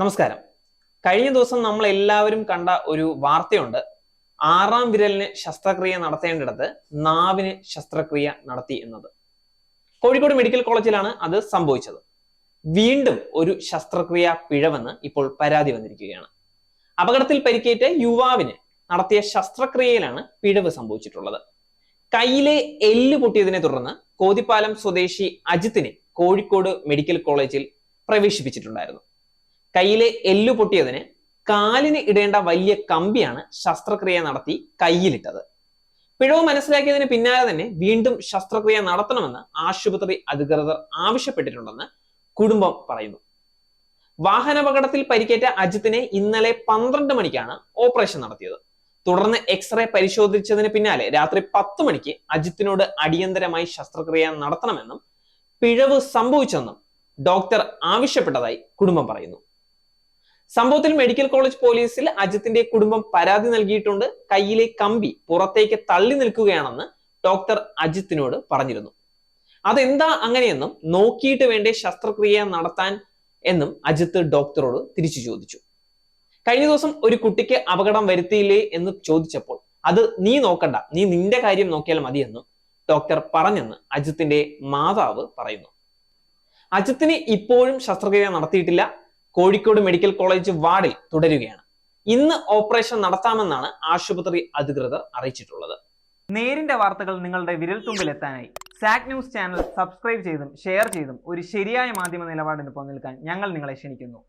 നമസ്കാരം. കഴിഞ്ഞ ദിവസം നമ്മൾ എല്ലാവരും കണ്ട ഒരു വാർത്തയുണ്ട്. ആറാം വിരലിന് ശസ്ത്രക്രിയ നടത്തേണ്ടിടത്ത് നാവിന് ശസ്ത്രക്രിയ നടത്തി എന്നത്. കോഴിക്കോട് മെഡിക്കൽ കോളേജിലാണ് അത് സംഭവിച്ചത്. വീണ്ടും ഒരു ശസ്ത്രക്രിയ പിഴവെന്ന് ഇപ്പോൾ പരാതി വന്നിരിക്കുകയാണ്. അപകടത്തിൽ പരിക്കേറ്റ യുവാവിന് നടത്തിയ ശസ്ത്രക്രിയയിലാണ് പിഴവ് സംഭവിച്ചിട്ടുള്ളത്. കയ്യിലെ എല്ല് പൊട്ടിയതിനെ തുടർന്ന് കോതിപ്പാലം സ്വദേശി അജിത്തിനെ കോഴിക്കോട് മെഡിക്കൽ കോളേജിൽ പ്രവേശിപ്പിച്ചിട്ടുണ്ടായിരുന്നു. കയ്യിലെ എല്ല് പൊട്ടിയതിന് കാലിന് ഇടേണ്ട വലിയ കമ്പിയാണ് ശസ്ത്രക്രിയ നടത്തി കയ്യിലിട്ടത്. പിഴവ് മനസ്സിലാക്കിയതിന് പിന്നാലെ തന്നെ വീണ്ടും ശസ്ത്രക്രിയ നടത്തണമെന്ന് ആശുപത്രി അധികൃതർ ആവശ്യപ്പെട്ടിട്ടുണ്ടെന്ന് കുടുംബം പറയുന്നു. വാഹനാപകടത്തിൽ പരിക്കേറ്റ അജിത്തിനെ ഇന്നലെ പന്ത്രണ്ട് മണിക്കാണ് ഓപ്പറേഷൻ നടത്തിയത്. തുടർന്ന് എക്സ്റേ പരിശോധിച്ചതിന് പിന്നാലെ രാത്രി പത്ത് മണിക്ക് അജിത്തിനോട് അടിയന്തരമായി ശസ്ത്രക്രിയ നടത്തണമെന്നും പിഴവ് സംഭവിച്ചെന്നും ഡോക്ടർ ആവശ്യപ്പെട്ടതായി കുടുംബം പറയുന്നു. സംഭവത്തിൽ മെഡിക്കൽ കോളേജ് പോലീസിൽ അജിത്തിന്റെ കുടുംബം പരാതി നൽകിയിട്ടുണ്ട്. കയ്യിലെ കമ്പി പുറത്തേക്ക് തള്ളി നിൽക്കുകയാണെന്ന് ഡോക്ടർ അജിത്തിനോട് പറഞ്ഞിരുന്നു. അതെന്താ അങ്ങനെയെന്നും നോക്കിയിട്ട് വേണ്ടേ ശസ്ത്രക്രിയ നടത്താൻ എന്നും അജിത്ത് ഡോക്ടറോട് തിരിച്ചു ചോദിച്ചു. കഴിഞ്ഞ ദിവസം ഒരു കുട്ടിക്ക് അപകടം വരുത്തിയില്ലേ എന്ന് ചോദിച്ചപ്പോൾ അത് നീ നോക്കണ്ട. നീ നിന്റെ കാര്യം നോക്കിയാൽ മതിയെന്നും ഡോക്ടർ പറഞ്ഞെന്ന് അജിത്തിന്റെ മാതാവ് പറയുന്നു. അജിത്തിന് ഇപ്പോഴും ശസ്ത്രക്രിയ നടത്തിയിട്ടില്ല. കോഴിക്കോട് മെഡിക്കൽ കോളേജ് വാർഡിൽ തുടരുകയാണ്. ഇന്ന് ഓപ്പറേഷൻ നടത്താമെന്നാണ് ആശുപത്രി അധികൃതർ അറിയിച്ചിട്ടുള്ളത്. നേരിന്റെ വാർത്തകൾ നിങ്ങളുടെ വിരൽത്തുമ്പിൽ എത്താനായി സാക് ന്യൂസ് ചാനൽ സബ്സ്ക്രൈബ് ചെയ്തും ഷെയർ ചെയ്തും ഒരു ശരിയായ മാധ്യമ നിലപാടിന് നിൽക്കാൻ ഞങ്ങൾ നിങ്ങളെ ക്ഷണിക്കുന്നു.